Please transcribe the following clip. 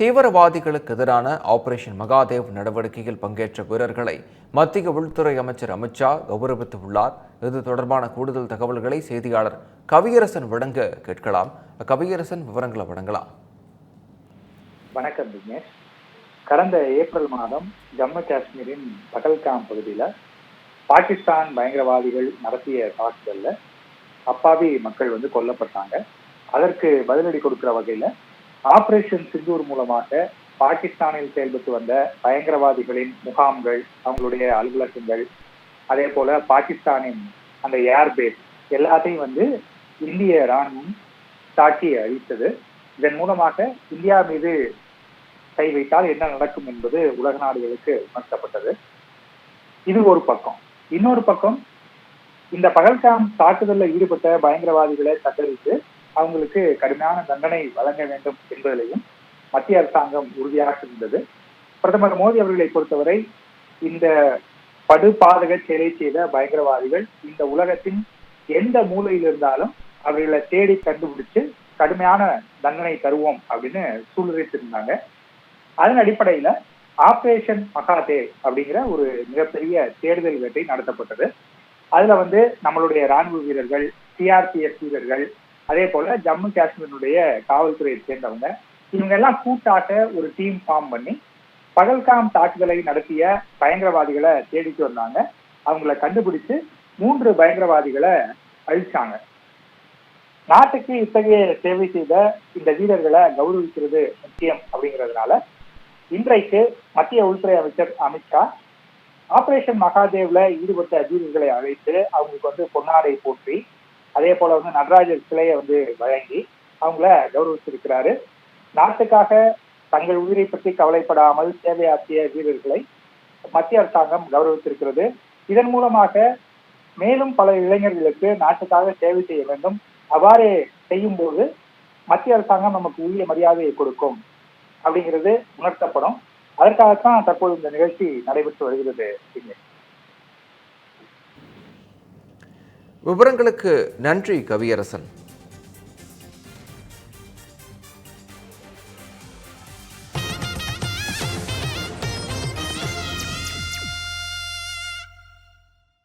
தீவிரவாதிகளுக்கு எதிரான ஆபரேஷன் மகாதேவ் நடவடிக்கையில் பங்கேற்ற வீரர்களை மத்திய உள்துறை அமைச்சர் அமித்ஷா கௌரவித்துள்ளார். இது தொடர்பான கூடுதல் தகவல்களை செய்தியாளர் கவியரசன் வழங்க கேட்கலாம். கவியரசன் விவரங்களை வழங்கலாம். வணக்கம் விக்னேஷ் கடந்த ஏப்ரல் மாதம் ஜம்மு காஷ்மீரின் பகல்காம் பகுதியில் பாகிஸ்தான் பயங்கரவாதிகள் நடத்திய தாக்குதலில் அப்பாவி மக்கள் வந்து கொல்லப்பட்டாங்க. அதற்கு பதிலடி கொடுக்கிற வகையில ஆபரேஷன் சிந்தூர் மூலமாக பாகிஸ்தானில் செயல்பட்டு வந்த பயங்கரவாதிகளின் முகாம்கள் அவங்களுடைய அலுவலகங்கள் அதே போல பாகிஸ்தானின் அந்த ஏர்பேஸ் எல்லாத்தையும் வந்து இந்திய ராணுவம் தாக்கி அழித்தது. இதன் மூலமாக இந்தியா மீது கை வைத்தால் என்ன நடக்கும் என்பது உலக நாடுகளுக்கு உணர்த்தப்பட்டது. இது ஒரு பக்கம். இன்னொரு பக்கம் இந்த பகல்காம் தாக்குதலில் ஈடுபட்ட பயங்கரவாதிகளை கண்டறிந்து அவங்களுக்கு கடுமையான தண்டனை வழங்க வேண்டும் என்பதிலையும் மத்திய அரசாங்கம் உறுதியாக இருந்தது. பிரதமர் மோடி அவர்களை பொறுத்தவரை இந்த படுபாதக செயலை செய்த பயங்கரவாதிகள் இந்த உலகத்தின் எந்த மூலையில் இருந்தாலும் அவர்களை தேடி கண்டுபிடிச்சு கடுமையான தண்டனை தருவோம் அப்படின்னு சூழ்நிலைத்திருந்தாங்க அதன் அடிப்படையில ஆபரேஷன் மகாதே அப்படிங்கிற ஒரு மிகப்பெரிய தேடுதல் வேட்டை நடத்தப்பட்டது. அதுல வந்து நம்மளுடைய ராணுவ வீரர்கள் சிஆர்பிஎஃப் வீரர்கள் அதே போல ஜம்மு காஷ்மீருடைய காவல்துறையை சேர்ந்தவங்க இவங்க எல்லாம் கூட்டாக ஒரு டீம் ஃபார்ம் பண்ணி பகல்காம் தாக்குதலை நடத்திய பயங்கரவாதிகளை தேடிட்டு வந்தாங்க. அவங்கள கண்டுபிடிச்சு மூன்று பயங்கரவாதிகளை அழிச்சாங்க. நாட்டுக்கு இத்தகைய சேவை செய்த இந்த வீரர்களை கௌரவிக்கிறது முக்கியம் அப்படிங்கிறதுனால இன்றைக்கு மத்திய உள்துறை அமைச்சர் அமித்ஷா ஆபரேஷன் மகாதேவ்ல ஈடுபட்ட வீரர்களை அழைத்து அவங்களுக்கு வந்து பொன்னாடை போற்றி அதே போல வந்து நடராஜர் சிலையை வந்து வழங்கி அவங்கள கௌரவிச்சிருக்கிறாரு. நாட்டுக்காக தங்கள் உயிரை பற்றி கவலைப்படாமல் சேவையாற்றிய வீரர்களை மத்திய அரசாங்கம் கௌரவித்திருக்கிறது. இதன் மூலமாக மேலும் பல இளைஞர்களுக்கு நாட்டுக்காக சேவை செய்ய வேண்டும். அவ்வாறு செய்யும் போது மத்திய அரசாங்கம் நமக்கு உரிய மரியாதையை கொடுக்கும் அப்படிங்கிறது உணர்த்தப்படும். அதற்காகத்தான் தற்போது இந்த நிகழ்ச்சி நடைபெற்று வருகிறது. விவரங்களுக்கு நன்றி கவியரசன்.